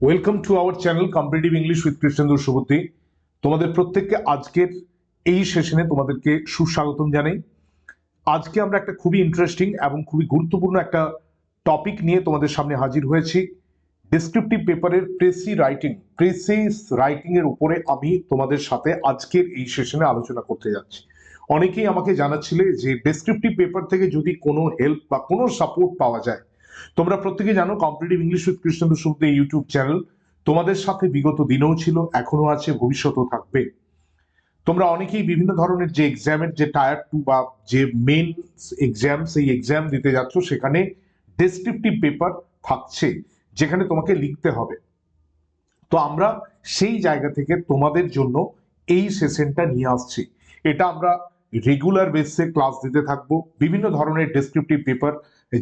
Welcome to our channel competitive English with Krishnendu Subuddhi তোমাদের প্রত্যেককে আজকের এই সেশনে তোমাদেরকে সুস্বাগতম জানাই। আজকে আমরা একটা খুবই ইন্টারেস্টিং এবং খুবই গুরুত্বপূর্ণ একটা টপিক নিয়ে তোমাদের সামনে হাজির হয়েছি। ডিসক্রিপটিভ পেপারের প্রেসি রাইটিং প্রেসিস রাইটিং এর উপরে আমি তোমাদের সাথে আজকের এই সেশনে আলোচনা করতে যাচ্ছি। অনেকেই আমাকে জানাচ্ছিলে যে ডেসক্রিপটিভ পেপার থেকে যদি কোনো হেল্প বা কোনো সাপোর্ট পাওয়া যায় তোমরা প্রত্যেকে জানো কম্পিটিভ ইংলিশ উইথ কৃষ্ণেন্দু সুব্দ ইউটিউব চ্যানেল তোমাদের সাথে বিগত দিনেও ছিল এখনও আছে, ভবিষ্যতেও থাকবে। তোমরা অনেকেই বিভিন্ন ধরনের যে এক্সামের যে টায়ার টু বা যে মেন এক্সাম সেই এক্সাম দিতে যাচ্ছ, সেখানে ডেসক্রিপটিভ পেপার থাকছে, যেখানে তোমাকে লিখতে হবে। তো আমরা সেই জায়গা থেকে তোমাদের জন্য এই সেশনটা নিয়ে আসছি। এটা আমরা রেগুলার বেসে ক্লাস দিতে থাকব। বিভিন্ন ধরনের ডেসক্রিপটিভ পেপার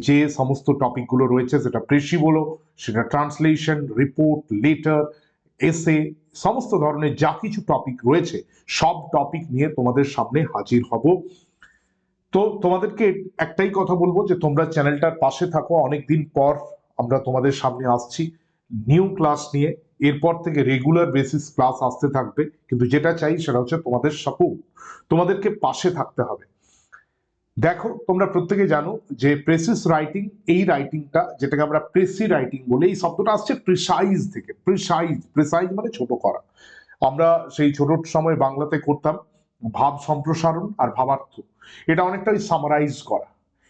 যে সমস্ত টপিকগুলো রয়েছে, সেটা প্রেসি বলো সেটা ট্রান্সলেশন রিপোর্ট লেটার এসে সমস্ত ধরনের যা কিছু টপিক রয়েছে, সব টপিক নিয়ে তোমাদের সামনে হাজির হব। তো তোমাদেরকে একটাই কথা বলব যে, তোমরা চ্যানেলটার পাশে থাকো। অনেকদিন পর আমরা তোমাদের সামনে আসছি। নিউ ক্লাস নিয়ে এরপর থেকে রেগুলার বেসিস ক্লাস আসতে থাকবে। কিন্তু যেটা চাই সেটা হচ্ছে তোমাদের সাপোর্ট তোমাদেরকে পাশে থাকতে হবে। দেখো, তোমরা প্রত্যেকে জানো যে প্রেসিস রাইটিং এই রাইটিংটা যেটাকে আমরা প্রেসি রাইটিং বলে, এই শব্দটা আসছে প্রিসাইজ থেকে। প্রিসাইজ প্রিসাইজ মানে ছোট করা। আমরা সেই ছোট সময় বাংলাতে করতাম ভাব সম্প্রসারণ আর ভাবার্থ। এটা অনেকটা ওই সামারাইজ করা।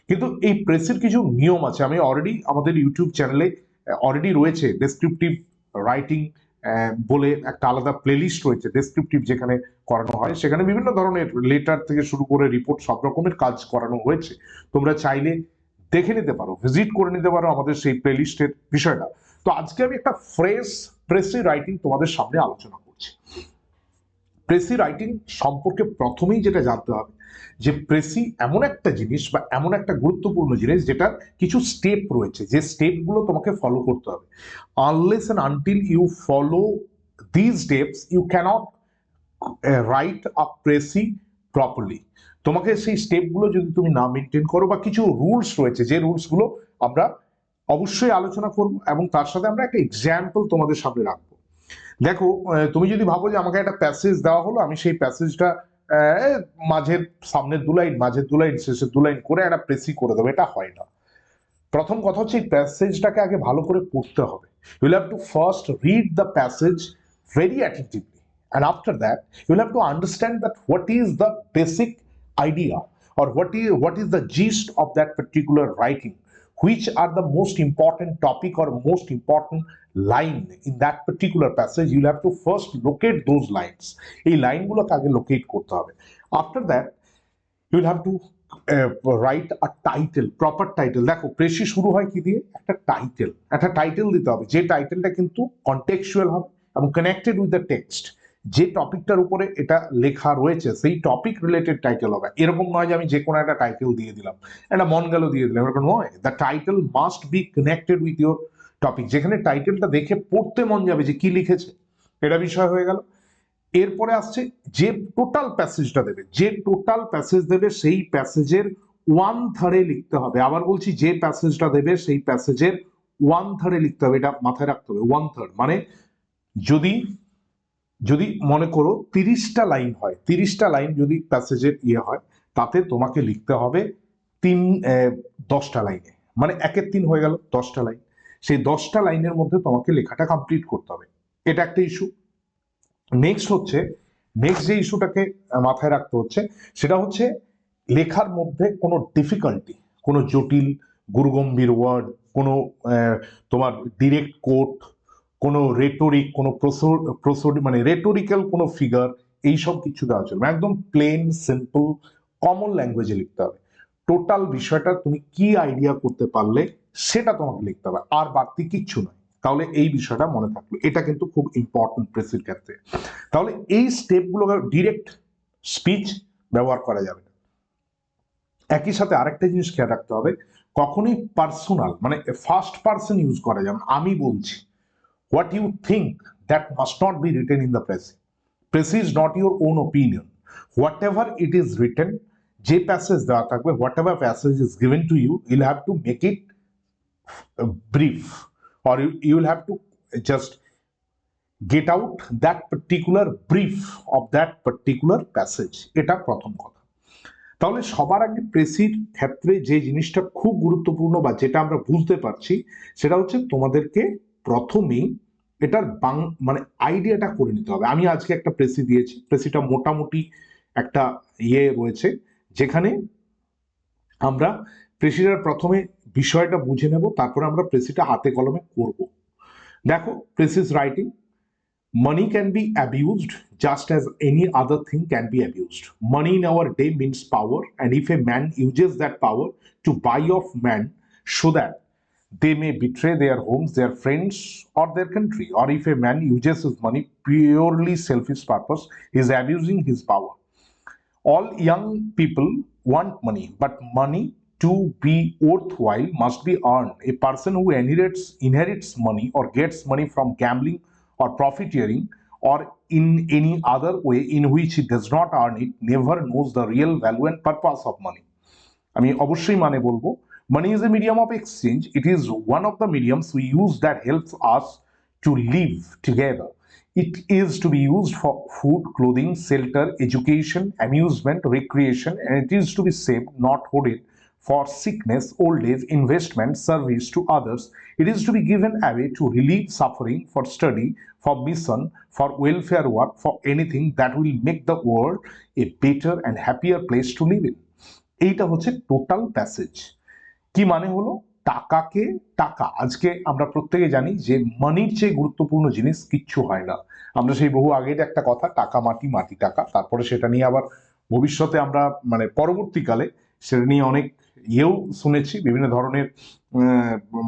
কিন্তু এই প্রেসের কিছু নিয়ম আছে। আমি অলরেডি আমাদের ইউটিউব চ্যানেলে অলরেডি রয়েছে ডেসক্রিপটিভ রাইটিং বলে একটা আলাদা প্লেলিস্ট রয়েছে ডেসক্রিপটিভ যেখানে করানো হয়, সেখানে বিভিন্ন ধরনের লেটার থেকে শুরু করে রিপোর্ট সব রকমের কাজ করানো হয়েছে। তোমরা চাইলে দেখে নিতে পারো ভিজিট করে নিতে পারো আমাদের সেই প্লেলিস্টের বিষয়টা। তো আজকে আমি একটা ফ্রেশ প্রেসি রাইটিং তোমাদের সামনে আলোচনা করছি। প্রেসি রাইটিং সম্পর্কে প্রথমেই যেটা জানতে হবে, যে প্রেসি এমন একটা জিনিস বা এমন একটা গুরুত্বপূর্ণ জিনিস যেটার কিছু স্টেপ রয়েছে, যে স্টেপগুলো তোমাকে ফলো করতে হবে। Unless and until you follow these steps you cannot write a precis properly তোমাকে সেই স্টেপগুলো যদি তুমি না মেনটেন করো বা কিছু রুলস রয়েছে, যে রুলসগুলো আমরা অবশ্যই আলোচনা করব এবং তার সাথে আমরা একটা এক্সাম্পল তোমাদের সামনে রাখব। দেখো তুমি যদি ভাবো যে আমাকে একটা প্যাসেজ দেওয়া হলো, আমি সেই প্যাসেজটা মাঝের সামনের দু লাইন মাঝের দু লাইন শেষের দু লাইন করে একটা প্রেসি করে দেবো, এটা হয় না। প্রথম কথা হচ্ছে এই প্যাসেজটাকে আগে ভালো করে পড়তে হবে। You'll have to first read the passage very attentively and after that, you'll have to understand that what is the basic idea, or what is what is the gist of that particular writing. Which are the most important topic or most important line in that particular passage, you'll have to first locate those lines. এই লাইনগুলোকে আগে locate করতে হবে। After that you'll have to write a title proper title দেখো, precis শুরু হয় কি দিয়ে? একটা টাইটেল একটা টাইটেল দিতে হবে। যে টাইটেলটা কিন্তু কন্টেক্সুয়াল হবে এবং কানেক্টেড উইথ দ্য টেক্সট যে টপিকটার উপরে এটা লেখা রয়েছে, সেই টপিক রিলেটেড টাইটেল হবে। এরকম নয় যে আমি যে কোনো একটা টাইটেল দিয়ে দিলাম। একটা মন গেল দিয়ে দিলাম। এরকম নয়। The title must be connected with your topic যেখানে টাইটেলটা দেখে পড়তে মন যাবে যে কি লিখেছে, এটা বিষয় হয়ে গেল। এরপরে আসছে যে টোটাল প্যাসেজটা দেবে। যে টোটাল প্যাসেজ দেবে, সেই প্যাসেজের ওয়ান থার্ডে লিখতে হবে। আবার বলছি যে প্যাসেজটা দেবে, সেই প্যাসেজের ওয়ান থার্ডে লিখতে হবে। এটা মাথায় রাখতে হবে। ওয়ান থার্ড মানে যদি যদি মনে করো তিরিশটা লাইন হয়, তিরিশটা লাইন যদি প্যাসেজের ইয়ে হয়, তাতে তোমাকে লিখতে হবে তিন দশটা লাইনে। মানে একের তিন হয়ে গেল, দশটা লাইন। সেই দশটা লাইনের মধ্যে তোমাকে লেখাটা কমপ্লিট করতে হবে। এটা একটা ইস্যু নেক্সট হচ্ছে নেক্সট যে ইস্যুটাকে মাথায় রাখতে হচ্ছে, সেটা হচ্ছে লেখার মধ্যে কোনো ডিফিকাল্টি কোনো জটিল, গুরুগম্ভীর ওয়ার্ড কোনো তোমার ডিরেক্ট কোট কোনো রেটোরিক কোনো প্রসোড মানে রেটোরিক্যাল কোনো ফিগার এইসব কিছু দেওয়া চলবে একদম প্লেন সিম্পল কমন ল্যাঙ্গুয়েজে লিখতে হবে। টোটাল বিষয়টা তুমি কি আইডিয়া করতে পারলে সেটা তোমাকে লিখতে হবে। আর বাড়তি কিচ্ছু নয়। তাহলে এই বিষয়টা মনে থাকল। এটা কিন্তু খুব ইম্পর্টেন্ট প্রেসের ক্ষেত্রে। তাহলে এই স্টেপগুলো ডিরেক্ট স্পিচ ব্যবহার করা যাবে একই সাথে আরেকটা জিনিস খেয়াল রাখতে হবে। কখনোই পার্সোনাল মানে ফার্স্ট পার্সন ইউজ করা যাবে আমি বলছি। What you think that must not be written in the press. Press is not your own opinion. Whatever it is written, যে প্যাসেজ দেওয়া থাকবে whatever passage is given to you, you'll have to make it uh, brief or you, you will have to just get out that particular brief of that particular passage এটা প্রথম কথা তাহলে সবার আগে প্রেসির ক্ষেত্রে যে জিনিসটা খুব গুরুত্বপূর্ণ বা যেটা আমরা বুঝতে পারছি সেটা হচ্ছে তোমাদেরকে প্রথমেই এটার বাং মানে আইডিয়াটা করে নিতে হবে। আমি আজকে একটা প্রেসি দিয়েছি। প্রেসিটা মোটামুটি একটা ইয়ে রয়েছে, যেখানে আমরা প্রেসিটার প্রথমে বিষয়টা বুঝে নেব, তারপরে আমরা প্রেসিটা হাতে কলমে করব। দেখো precis writing money can be abused just as any other thing can be abused money in our day means power and if a man uses that power to buy off man so that they may betray their homes their friends or their country or if a man uses his money purely selfish purpose he is abusing his power all young people want money but money to be worthwhile must be earned a person who inherits inherits money or gets money from gambling or profiteering or in any other way in which he does not earn it never knows the real value and purpose of money আমি অবশ্যই মানে বলবো money is a medium of exchange it is one of the mediums we use that helps us to live together it is to be used for food clothing shelter education amusement recreation and it is to be saved not hoarded for sickness old age investment service to others it is to be given away to relieve suffering for study for mission for welfare work for anything that will make the world a better and happier place to live in এইটা হচ্ছে total passage কি মানে হলো? টাকাকে টাকা। আজকে আমরা প্রত্যেকে জানি যে মানির চেয়ে গুরুত্বপূর্ণ জিনিস কিচ্ছু হয় না। আমরা সেই বহু আগের একটা কথা, টাকা মাটি মাটি টাকা। তারপরে সেটা নিয়ে আবার ভবিষ্যতে আমরা মানে পরবর্তীকালে সেটা নিয়ে অনেক ইয়েও শুনেছি, বিভিন্ন ধরনের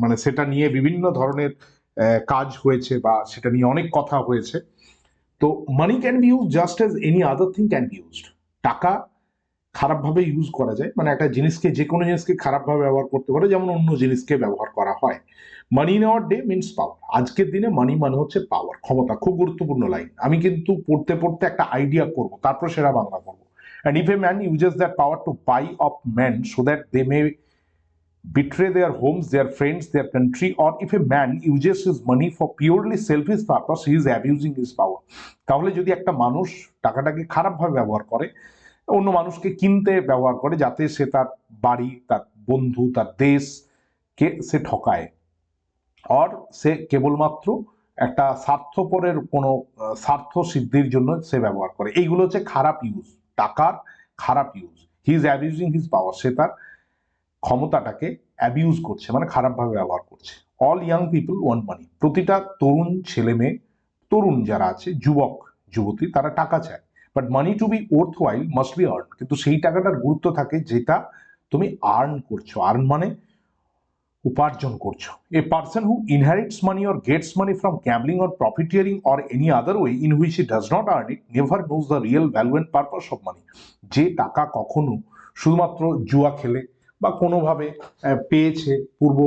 মানে সেটা নিয়ে বিভিন্ন ধরনের কাজ হয়েছে বা সেটা নিয়ে অনেক কথা হয়েছে। তো money can be use just as any other thing can be used টাকা খারাপভাবে ইউজ করা যায়। মানে একটা জিনিসকে যে কোনো জিনিসকে খারাপভাবে ব্যবহার করতে পারে যেমন অন্য জিনিসকে ব্যবহার করা হয়। Money in our day means power আজকের দিনে মানি মানে হচ্ছে পাওয়ার ক্ষমতা খুব গুরুত্বপূর্ণ লাইন আমি কিন্তু পড়তে পড়তে একটা আইডিয়া করব তারপর সেটা বাংলা করব and if a man uses that power to buy off man so that they may betray their homes, their friends, their country, or if a man uses his money for purely selfish purpose, he is abusing his power. তাহলে যদি একটা মানুষ টাকাটাকে খারাপভাবে ব্যবহার করে অন্য মানুষকে কিনতে ব্যবহার করে যাতে সে তার বাড়ি, তার বন্ধু, তার দেশকে সে ঠকায়। অর সে কেবলমাত্র একটা স্বার্থপরের কোনো স্বার্থ সিদ্ধির জন্য সে ব্যবহার করে। এইগুলো হচ্ছে খারাপ ইউজ টাকার খারাপ use he is abusing his power সে তার ক্ষমতাটাকে অ্যাবিউজ করছে মানে খারাপভাবে ব্যবহার করছে। All young people want money প্রতিটা তরুণ ছেলে মেয়ে তরুণ যারা আছে, যুবক, যুবতী, তারা টাকা চায়। But money to be worthwhile must be earn কিন্তু সেই টাকাটার গুরুত্ব থাকে যেটা তুমি আর্ন করছ আর্ন মানে উপার্জন করছ। A person who inherits money or gets money from gambling or profiteering or any other way in which he does not earn it never knows the real value and purpose of money যে টাকা কখনো শুধুমাত্র জুয়া খেলে বা কোনোভাবে পেয়েছে পূর্ব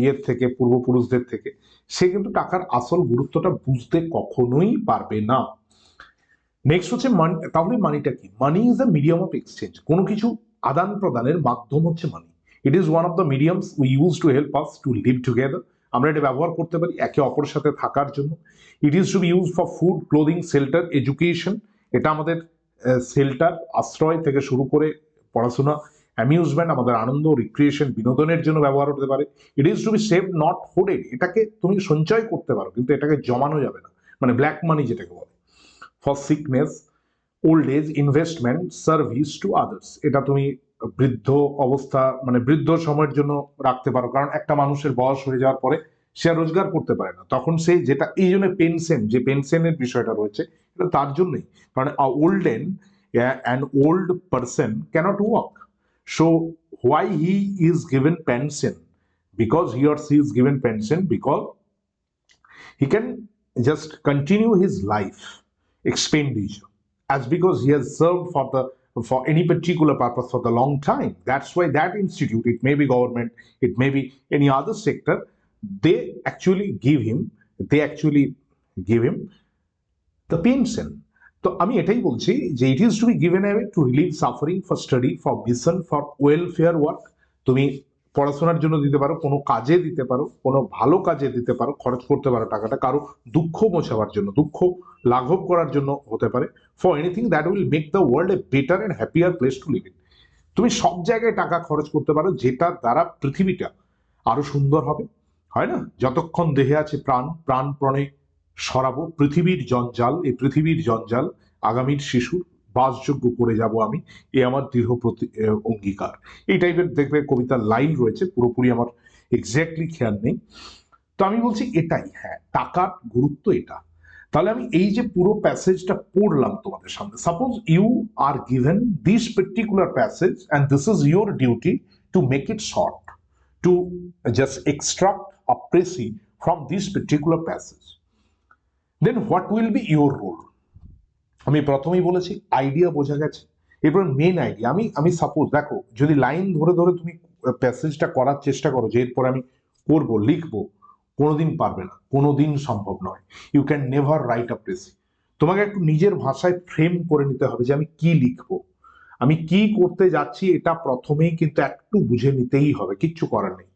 ইয়ের থেকে, পূর্বপুরুষদের থেকে, সে কিন্তু টাকার আসল গুরুত্বটা বুঝতে কখনোই পারবে না। নেক্সট হচ্ছে মানি তাহলে মানিটা কি? Money is the medium of exchange কোনো কিছু আদান প্রদানের মাধ্যম হচ্ছে money it is one of the mediums we use to help us to live together আমরা এটা ব্যবহার করতে পারি একে অপরের সাথে থাকার জন্য। It is to be use for food clothing shelter education এটা আমাদের শেল্টার আশ্রয় থেকে শুরু করে পড়াশোনা অ্যামিউজমেন্ট আমাদের আনন্দ রিক্রিয়েশন বিনোদনের জন্য ব্যবহার হতে পারে। It is to be save not hoarded এটাকে তুমি সঞ্চয় করতে পারো, কিন্তু এটাকে জমানো যাবে না। মানে ব্ল্যাক মানি যেটাকে বলে। For sickness old age investment service to others এটা তুমি বৃদ্ধ অবস্থা মানে বৃদ্ধ সময়ের জন্য রাখতে পারো। কারণ একটা মানুষের বয়স হয়ে যাওয়ার পরে সে রোজগার করতে পারে না। তখন সে যেটা, এই জন্য পেনশন যে পেনশনের বিষয়টা রয়েছে, এটা তার জন্যই। কারণ olden an old person cannot work so why he is given pension because he or she is given pension because he can just continue his life. Expenditure as because he has served for the for any particular purpose for the long time that's why that institute it may be government it may be any other sector they actually give him they actually give him the pension তো আমি এটাই বলছি যে it is to be given away to relieve suffering for study for mission for welfare work তুমি পড়াশোনার জন্য দিতে পারো, কোনো কাজে দিতে পারো, কোনো ভালো কাজে দিতে পারো, খরচ করতে পারো টাকাটা। কারও দুঃখ মোছাবার জন্য, দুঃখ লাঘব করার জন্য হতে পারে। For anything that will make the world a better and happier place to live in তুমি সব জায়গায় টাকা খরচ করতে পারো, যেটা দ্বারা পৃথিবীটা আরও সুন্দর হবে। হয় না? যতক্ষণ দেহে আছে প্রাণ প্রাণপণে সরাবো। পৃথিবীর জঞ্জাল, এই পৃথিবীর জঞ্জাল, আগামীর শিশুর বাসযোগ্য করে যাব আমি, এ আমার দৃঢ় প্রতি অঙ্গীকার। এই টাইপের দেখবে কবিতার লাইন রয়েছে, পুরোপুরি আমার এক্স্যাক্টলি খেয়াল নেই। তো আমি বলছি এটাই হ্যাঁ টাকার গুরুত্ব এটা। তাহলে আমি এই যে পুরো প্যাসেজটা পড়লাম তোমাদের সামনে suppose you are given this particular passage and this is your duty to make it short to just extract précis from this particular passage. Then what will be your role? আমি প্রথমেই বলেছি আইডিয়া বোঝা গেছে। এরপর main idea আমি আমি suppose দেখো, যদি লাইন ধরে ধরে তুমি প্যাসেজটা করার চেষ্টা করো যে এরপর আমি করব, লিখব, কোনোদিন পারবে না, কোনোদিন সম্ভব নয়। You can never write a precis তোমাকে একটু নিজের ভাষায় ফ্রেম করে নিতে হবে যে আমি কি লিখব। আমি কি করতে যাচ্ছি এটা প্রথমেই কিন্তু একটু বুঝে নিতেই হবে, কিচ্ছু করার নেই।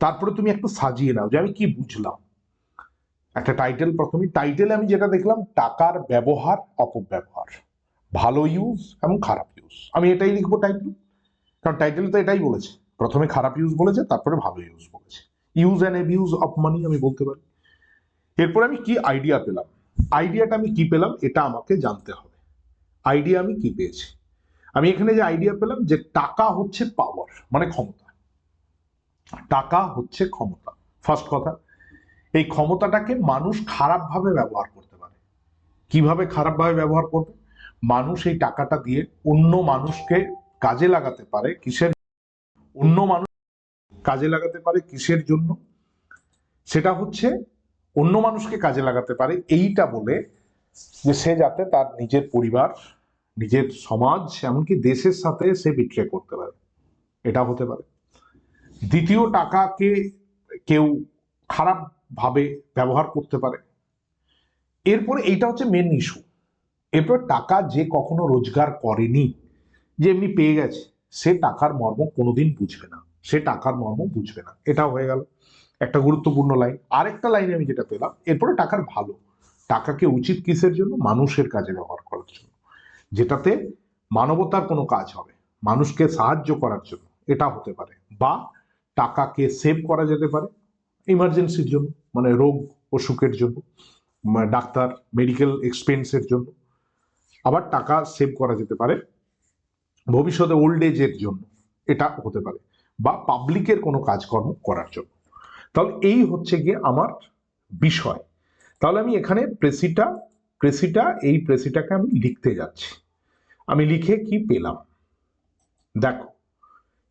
তারপরে তুমি একটু সাজিয়ে নাও যে আমি কি বুঝলাম। একটা টাইটেল প্রথমে টাইটেলে আমি যেটা দেখলাম, টাকার ব্যবহার, অপব্যবহার। ভালো ইউজ এবং খারাপ ইউজ আমি এটাই লিখব টাইটেল কারণ টাইটেল তো এটাই বলেছে। প্রথমে খারাপ ইউজ বলেছে, তারপরে ভালো ইউজ বলেছে। Use and abuse of money আমি বলতে পারি। এরপর আমি কি আইডিয়া পেলাম? আইডিয়াটা আমি কি পেলাম? এটা আমাকে জানতে হবে। আইডিয়া আমি কি পেয়েছি? আমি এখানে যে আইডিয়া পেলাম যে টাকা হচ্ছে পাওয়ার মানে ক্ষমতা। টাকা হচ্ছে ক্ষমতা। ফার্স্ট কথা। এই ক্ষমতাটাকে মানুষ খারাপভাবে ব্যবহার করতে পারে। কীভাবে খারাপভাবে ব্যবহার করবে? মানুষ এই টাকাটা দিয়ে অন্য মানুষকে কাজে লাগাতে পারে কিসের অন্য মানুষ কাজে লাগাতে পারে কিসের জন্য? সেটা হচ্ছে অন্য মানুষকে কাজে লাগাতে পারে এইটা বলে যে সে যাতে তার নিজের পরিবার, নিজের সমাজ, এমনকি দেশের সাথে সে বিট্রে করতে পারে। এটা হতে পারে। দ্বিতীয় টাকাকে কেউ খারাপ ভাবে ব্যবহার করতে পারে। এরপরে এইটা হচ্ছে মেন ইস্যু এরপর টাকা যে কখনো রোজগার করেনি, যে এমনি পেয়ে গেছে, সে টাকার মর্ম কোনোদিন বুঝবে না। সে টাকার মর্ম বুঝবে না। এটা হয়ে গেল। একটা গুরুত্বপূর্ণ লাইন আরেকটা লাইনে আমি যেটা পেলাম, এরপরে টাকার ভালো। টাকাকে উচিত কিসের জন্য? মানুষের কাজে ব্যবহার করার জন্য। যেটাতে মানবতার কোনো কাজ হবে। মানুষকে সাহায্য করার জন্য। এটা হতে পারে। বা টাকাকে সেভ করা যেতে পারে। ইমার্জেন্সির জন্য মানে রোগ অসুখের জন্য ডাক্তার মেডিকেল এক্সপেন্সের জন্য আবার টাকা সেভ করা যেতে পারে। ভবিষ্যতে ওল্ড এজের জন্য এটা হতে পারে, বা পাবলিকের কোনো কাজকর্ম করার জন্য। তাহলে এই হচ্ছে গিয়ে আমার বিষয়। তাহলে আমি এখানে প্রেসিটা প্রেসিটা এই প্রেসিটাকে আমি লিখতে যাচ্ছি। আমি লিখে কি পেলাম? দেখো,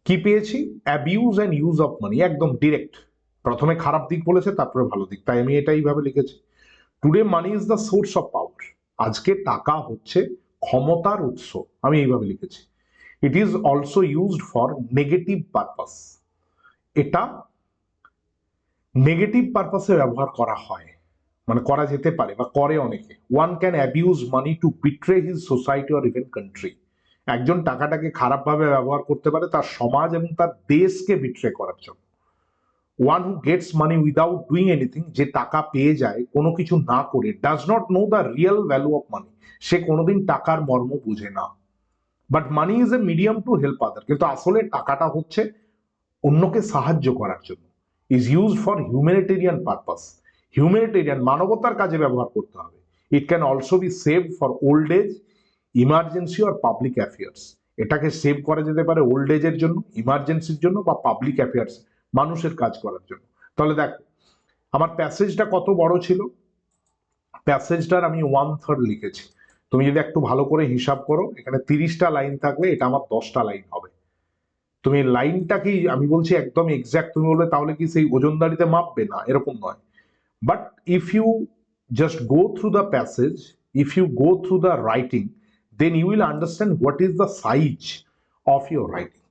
কি পেয়েছি? Abuse and use of money একদম ডিরেক্ট প্রথমে খারাপ দিক বলেছে, তারপরে ভালো দিক। তাই আমি এটা এইভাবে লিখেছি। Today money is the source of power আজকে টাকা হচ্ছে ক্ষমতার উৎস। আমি এইভাবে লিখেছি। It is also used for negative purpose এটা নেগেটিভ পারপাসে ব্যবহার করা হয়। মানে করা যেতে পারে বা করে অনেকে। One can abuse money to betray his society or even country একজন টাকাটাকে খারাপভাবে ব্যবহার করতে পারে, তার সমাজ এবং তার দেশকে বিট্রে করার জন্য। One who gets money without doing anything যে টাকা পেয়ে যায়, কোনো কিছু না করে does not know the real value of money সে কোনোদিন টাকার মর্ম বুঝে না। But money is a medium to help other কিন্তু আসলে টাকাটা হচ্ছে অন্যকে সাহায্য করার জন্য। Is use for humanitarian purpose humanitarian মানবতার কাজে ব্যবহার করতে হবে। It can also be save for old age emergency or public affairs এটাকে সেভ করা যেতে পারে ওল্ড এজের জন্য ইমার্জেন্সির জন্য বা পাবলিক অ্যাফেয়ার্স মানুষের কাজ করার জন্য। তাহলে দেখো, আমার প্যাসেজটা কত বড় ছিল? প্যাসেজটার আমি ওয়ান থার্ড লিখেছি। তুমি যদি একটু ভালো করে হিসাব করো, এখানে তিরিশটা লাইন থাকলে এটা আমার দশটা লাইন হবে। তুমি লাইনটাকেই আমি বলছি একদম এক্স্যাক্ট তুমি বলবে তাহলে কি সেই ওজনদারিতে মাপবে না? এরকম নয়। But if you just go through the passage if you go through the writing then you will understand what is the size of your writing.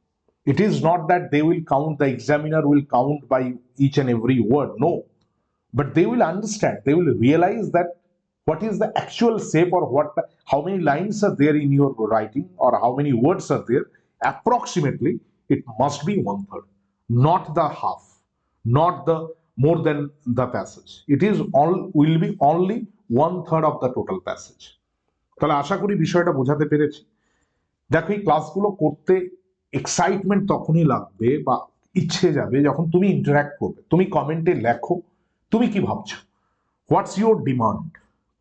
It is not that they will count, the examiner will count by each and every word, no. But they will understand, they will realize that what is the actual shape or what, how many lines are there in your writing or how many words are there. Approximately, it must be one third. not the half not the more than the passage it is all will be only one third of the total passage তাহলে আশা করি বিষয়টা বোঝাতে পেরেছি দেখো এই ক্লাসগুলো করতে excitement তখনই লাগবে বা ইচ্ছে যাবে যখন তুমি ইন্টারাক্ট করবে। তুমি কমেন্টে লেখো, তুমি কি ভাবছ? হোয়াটস ইউর ডিমান্ড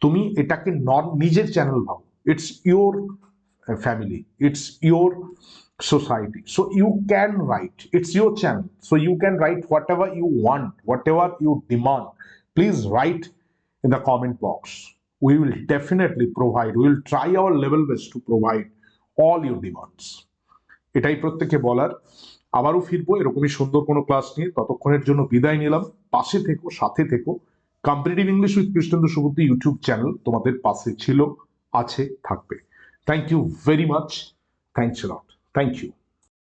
তুমি এটাকে নন নিজের চ্যানেল ভাবো। It's your family it's your society so you can write it's your channel so you can write whatever you want whatever you demand please write in the comment box we will definitely provide will try our level best to provide all your demands এটাই প্রত্যেকে বলার। আবারও ফিরবো, এরকমই সুন্দর কোনো class নিয়ে। ততক্ষণের জন্য বিদায় নিলাম। পাশে থেকো, সাথে থেকো। Competitive English with Krishnendu Subuddhi YouTube channel তোমাদের পাশে ছিল, আছে, থাকবে। Thank you very much thanks lot thank you